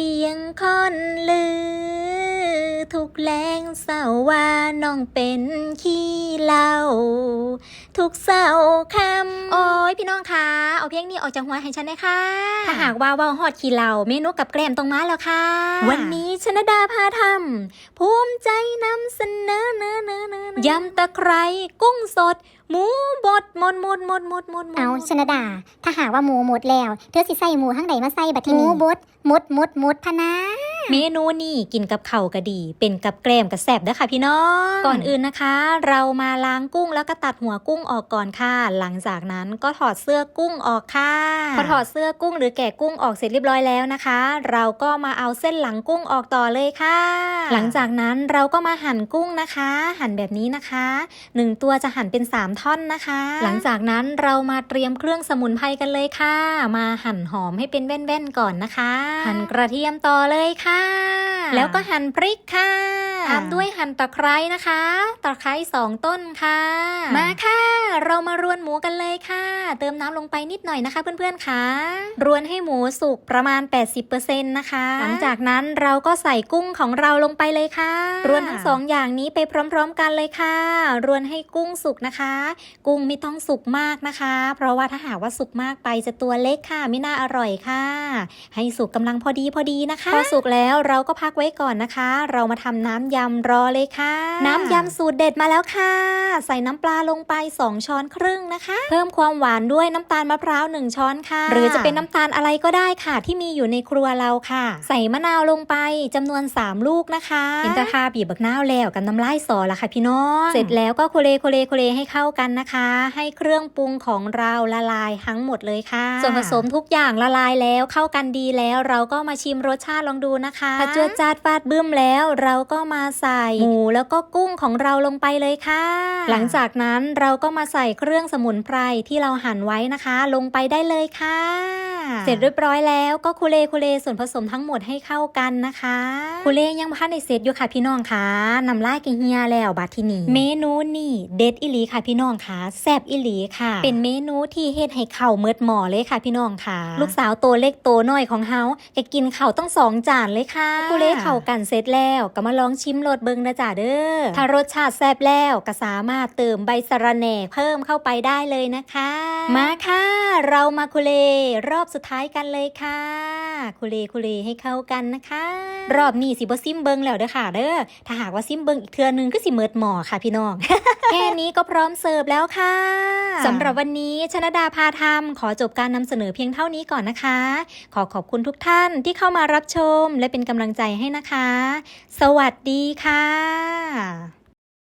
สียงค่อนลือ ทุกแรงเศร้าว่าน้องเป็นขี้เหล้าทุกเศร้าคำโอ้ยพี่น้องคะเอาเพลงนี้ออกจากหัวให้ฉันได้ค่ะถ้าหากว่าเว่าฮอดขี้เหล้าเมนูกับแกล้มตรงมาแล้วค่ะ วันนี้ชนดาพาทำภูมิใจนำเสนอเนอเนอเนอยำตะไคร้กุ้งสด หมูบดหมดหมดหมดหมดหมดหมดเอาชนดา ถ้าหากว่าหมูหมดแล้ว เธอสิใส่หมูทั้งใดมาใส่บัดทีนี้หมูบดหมดหมดหมดพะนะ เมนูนี่กินกับเข่าวก็ดี เป็นกับแกล้มกับแสบเด้อค่ะพี่น้อง ก่อนอื่นนะคะ เรามาล้างกุ้งแล้วก็ตัดหัวกุ้งออกก่อนค่ะ หลังจากนั้นก็ถอดเสื้อกุ้งออกค่ะ พอถอดเสื้อกุ้งหรือแกะกุ้งออกเสร็จเรียบร้อยแล้วนะคะ เราก็มาเอาเส้นหลังกุ้งออกต่อเลยค่ะ หลังจากนั้นเราก็มาหั่นกุ้งนะคะ หั่นแบบนี้นะคะหนึ่งตัวจะหั่นเป็นสามท่อนนะคะ หลังจากนั้นเรามาเตรียมเครื่องสมุนไพรกันเลยค่ะ มาหั่นหอมให้เป็นแว่นๆก่อนนะคะ หั่นกระเทียมต่อเลยค่ะแล้วก็หั่นพริกค่ะ ตามด้วยหั่นตะไคร้นะคะ ตะไคร้สองต้นค่ะ มาค่ะ เรามารวนหมูกันเลยค่ะ เติมน้ำลงไปนิดหน่อยนะคะเพื่อนๆค่ะ รวนให้หมูสุกประมาณ 80%นะคะ หลังจากนั้นเราก็ใส่กุ้งของเราลงไปเลยค่ะ รวนทั้งสองอย่างนี้ไปพร้อม ๆ กันเลยค่ะ รวนให้กุ้งสุกนะคะ กุ้งไม่ต้องสุกมากนะคะ เพราะว่าถ้าหากว่าสุกมากไปจะตัวเล็กค่ะ ไม่น่าอร่อยค่ะ ให้สุกกำลังพอดีพอดีนะคะ พอสุกแล้วเราก็พักไว้ก่อนนะคะ เรามาทำน้ำยำรอเลยค่ะ น้ำยำสูตรเด็ดมาแล้วค่ะ ใส่น้ำปลาลงไป 2 ช้อนครึ่งนะคะ เพิ่มความหวานด้วยน้ำตาลมะพร้าว 1 ช้อนค่ะ หรือจะเป็นน้ำตาลอะไรก็ได้ค่ะ ที่มีอยู่ในครัวเราค่ะ ใส่มะนาวลงไปจำนวน 3 ลูกนะคะเห็นตะคาบีบบักนาวแล้วกันน้ำลายสอละค่ะพี่น้องเสร็จแล้วก็โคเลโคเลโคเลให้เข้ากันนะคะ ให้เครื่องปรุงของเราละลายทั้งหมดเลยค่ะ ส่วนผสมทุกอย่างละลายแล้วเข้ากันดีแล้ว เราก็มาชิมรสชาติลองดูนะคะถ้าจวดจาดฟาดบึ้มแล้ว เราก็มาใส่หมูแล้วก็กุ้งของเราลงไปเลยค่ะ หลังจากนั้นเราก็มาใส่เครื่องสมุนไพรที่เราหั่นไว้นะคะ ลงไปได้เลยค่ะ เสร็จเรียบร้อยแล้วก็คุเลคุเลส่วนผสมทั้งหมดให้เข้ากันนะคะคุเลยังพันในเสร็จอยู่ค่ะพี่น้องค่ะนำลายกิเฮียแล้วบาดทีนี้เมนูนี่เด็ดอิลีค่ะพี่น้องค่ะแซบอิลีค่ะ เป็นเมนูที่เฮ็ดให้เข่าเมิดหมอเลยค่ะพี่น้องค่ะ ลูกสาวโตเล็กโตน้อยของเฮาแกกินเข่าต้องสองจานเลยค่ะคุเลเข่ากันเสร็จแล้วก็มาลองชิมรสเบิงนะจ๊ะเด้อถ้ารสชาติแซบแล้วก็สามารถเติมใบสะระแหน่เพิ่มเข้าไปได้เลยนะคะ มาค่ะ เรามาคุเล รอบสุดท้ายกันเลยค่ะคุเลคุเลให้เข้ากันนะคะ รอบนี้สิบ่ซิมเบิงแล้วเด้อค่ะเด้อถ้าหากว่าซิมเบิงอีกเทือนึงก็สิเมิดหมอค่ะพี่น้องแค่นี้ก็พร้อมเสิร์ฟแล้วค่ะสำหรับวันนี้ชนดาพาทำขอจบการนำเสนอเพียงเท่านี้ก่อนนะคะ ขอขอบคุณทุกท่านที่เข้ามารับชมและเป็นกำลังใจให้นะคะ สวัสดีค่ะ